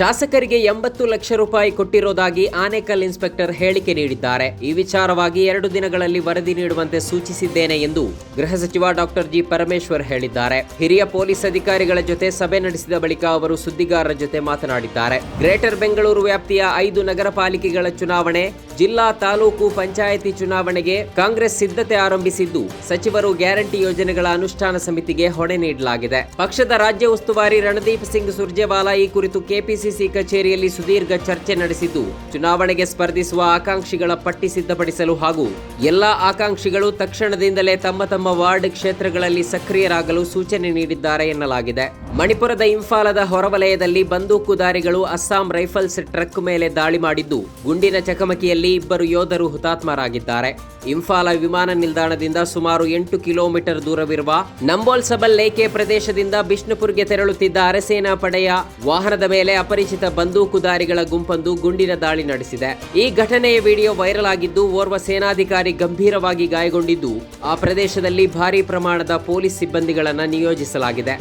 ಶಾಸಕರಿಗೆ ಎಂಬತ್ತು ಲಕ್ಷ ರೂಪಾಯಿ ಕೊಟ್ಟಿರೋದಾಗಿ ಆನೇಕಲ್ ಇನ್ಸ್ಪೆಕ್ಟರ್ ಹೇಳಿಕೆ ನೀಡಿದ್ದಾರೆ. ಈ ವಿಚಾರವಾಗಿ ಎರಡು ದಿನಗಳಲ್ಲಿ ವರದಿ ನೀಡುವಂತೆ ಸೂಚಿಸಿದ್ದೇನೆ ಎಂದು ಗೃಹ ಸಚಿವ ಡಾಕ್ಟರ್ ಜಿ ಪರಮೇಶ್ವರ್ ಹೇಳಿದ್ದಾರೆ. ಹಿರಿಯ ಪೊಲೀಸ್ ಅಧಿಕಾರಿಗಳ ಜೊತೆ ಸಭೆ ನಡೆಸಿದ ಬಳಿಕ ಅವರು ಸುದ್ದಿಗಾರರ ಜೊತೆ ಮಾತನಾಡಿದ್ದಾರೆ. ಗ್ರೇಟರ್ ಬೆಂಗಳೂರು ವ್ಯಾಪ್ತಿಯ ಐದು ನಗರ ಪಾಲಿಕೆಗಳ ಚುನಾವಣೆ, ಜಿಲ್ಲಾ ತಾಲೂಕು ಪಂಚಾಯಿತಿ ಚುನಾವಣೆಗೆ ಕಾಂಗ್ರೆಸ್ ಸಿದ್ಧತೆ ಆರಂಭಿಸಿದ್ದು, ಸಚಿವರು ಗ್ಯಾರಂಟಿ ಯೋಜನೆಗಳ ಅನುಷ್ಠಾನ ಸಮಿತಿಗೆ ಹೊಣೆ ನೀಡಲಾಗಿದೆ. ಪಕ್ಷದ ರಾಜ್ಯ ಉಸ್ತುವಾರಿ ರಣದೀಪ್ ಸಿಂಗ್ ಸುರ್ಜೇವಾಲಾ ಈ ಕುರಿತು ಕೆಪಿಸಿಸಿ ಕಚೇರಿಯಲ್ಲಿ ಸುದೀರ್ಘ ಚರ್ಚೆ ನಡೆಸಿದ್ದು, ಚುನಾವಣೆಗೆ ಸ್ಪರ್ಧಿಸುವ ಆಕಾಂಕ್ಷಿಗಳ ಪಟ್ಟಿ ಸಿದ್ಧಪಡಿಸಲು ಹಾಗೂ ಎಲ್ಲಾ ಆಕಾಂಕ್ಷಿಗಳು ತಕ್ಷಣದಿಂದಲೇ ತಮ್ಮ ತಮ್ಮ ವಾರ್ಡ್ ಕ್ಷೇತ್ರಗಳಲ್ಲಿ ಸಕ್ರಿಯರಾಗಲು ಸೂಚನೆ ನೀಡಿದ್ದಾರೆ ಎನ್ನಲಾಗಿದೆ. ಮಣಿಪುರದ ಇಂಫಾಲದ ಹೊರವಲಯದಲ್ಲಿ ಬಂದೂಕುದಾರಿಗಳು ಅಸ್ಸಾಂ ರೈಫಲ್ಸ್ ಟ್ರಕ್ ಮೇಲೆ ದಾಳಿ ಮಾಡಿದ್ದು, ಗುಂಡಿನ ಚಕಮಕಿಯಲ್ಲಿ ಇಬ್ಬರು ಯೋಧರು ಹುತಾತ್ಮರಾಗಿದ್ದಾರೆ. ಇಂಫಾಲ ವಿಮಾನ ನಿಲ್ದಾಣದಿಂದ ಸುಮಾರು ಎಂಟು ಕಿಲೋಮೀಟರ್ ದೂರವಿರುವ ನಂಬೋಲ್ಸಬಲ್ ಲೇಕೆ ಪ್ರದೇಶದಿಂದ ಬಿಷ್ಣುಪುರ್ಗೆ ತೆರಳುತ್ತಿದ್ದ ಅರೆಸೇನಾ ಪಡೆಯ ವಾಹನದ ಮೇಲೆ ಅಪರಿಚಿತ ಬಂದೂಕುದಾರಿಗಳ ಗುಂಪೊಂದು ಗುಂಡಿನ ದಾಳಿ ನಡೆಸಿದೆ. ಈ ಘಟನೆಯ ವಿಡಿಯೋ ವೈರಲ್ ಆಗಿದ್ದು, ಓರ್ವ ಸೇನಾಧಿಕಾರಿ ಗಂಭೀರವಾಗಿ ಗಾಯಗೊಂಡಿದ್ದು, ಆ ಪ್ರದೇಶದಲ್ಲಿ ಭಾರೀ ಪ್ರಮಾಣದ ಪೊಲೀಸ್ ಸಿಬ್ಬಂದಿಗಳನ್ನು ನಿಯೋಜಿಸಲಾಗಿದೆ.